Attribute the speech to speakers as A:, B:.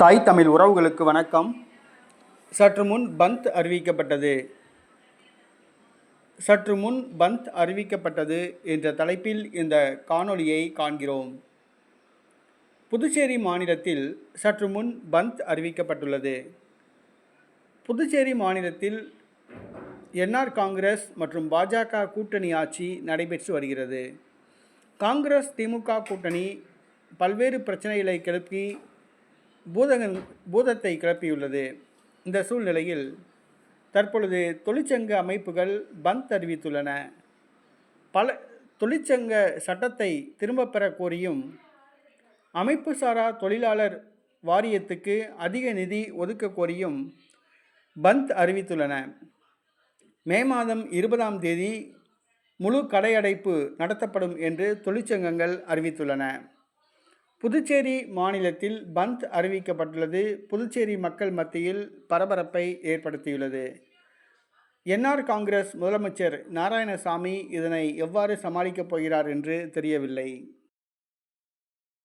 A: தாய் தமிழ் உறவுகளுக்கு வணக்கம். சற்று முன் பந்த் அறிவிக்கப்பட்டது. சற்று முன் பந்த் அறிவிக்கப்பட்டது என்ற தலைப்பில் இந்த காணொளியை காண்கிறோம். புதுச்சேரி மாநிலத்தில் சற்று முன் பந்த் அறிவிக்கப்பட்டுள்ளது. புதுச்சேரி மாநிலத்தில் என்ஆர் காங்கிரஸ் மற்றும் பாஜக கூட்டணி ஆட்சி நடைபெற்று வருகிறது. காங்கிரஸ் திமுக கூட்டணி பல்வேறு பிரச்சனைகளை கிளப்பி பூதகன் பூதத்தை கிளப்பியுள்ளது. இந்த சூழ்நிலையில் தற்பொழுது தொழிற்சங்க அமைப்புகள் பந்த் அறிவித்துள்ளன. பல தொழிற்சங்க சட்டத்தை திரும்பப் பெற கோரியும் அமைப்பு சாரா தொழிலாளர் வாரியத்துக்கு அதிக நிதி ஒதுக்க கோரியும் பந்த் அறிவித்துள்ளன. மே மாதம் இருபதாம் தேதி முழு கடையடைப்பு நடத்தப்படும் என்று தொழிற்சங்கங்கள் அறிவித்துள்ளன. புதுச்சேரி மாநிலத்தில் பந்த் அறிவிக்கப்பட்டுள்ளது. புதுச்சேரி மக்கள் மத்தியில் பரபரப்பை ஏற்படுத்தியுள்ளது. என்ஆர் காங்கிரஸ் முதலமைச்சர் நாராயணசாமி இதனை எவ்வாறு சமாளிக்கப் போகிறார் என்று தெரியவில்லை.